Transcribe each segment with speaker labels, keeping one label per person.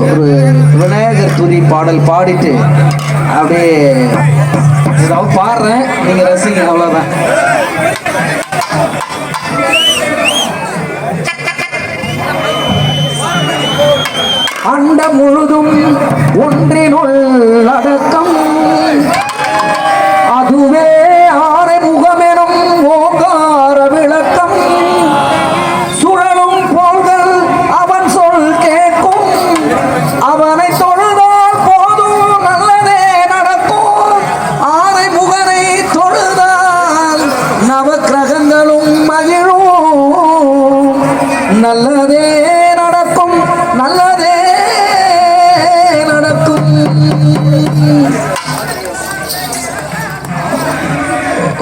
Speaker 1: ஒரு விநாயகர் துதி பாடல் பாடிட்டு அப்படியே ஏதாவது பாடுறேன். நீங்கள் ரசிங்க அவ்வளோதான் அண்டம் முழுதும் உண்ட நல்லதே நடக்கும் நல்லதே நடக்கும்.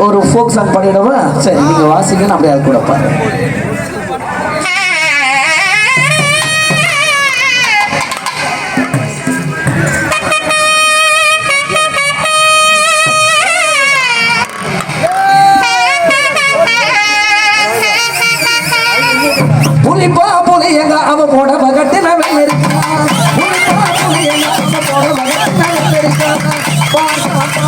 Speaker 1: ஒரு ஃபோக் சாங் பண்ணிடவா சரி நீங்க வாசிங்க நான் அப்படியே அது கூட பாரு புலிப்பா புலியங்க அவ போட பகட்டின வெள்ளரிக்கா. புலிப்பா புலியங்க அவ போட பகட்டின வெள்ளரிக்கா. பாட்டா பாட்டா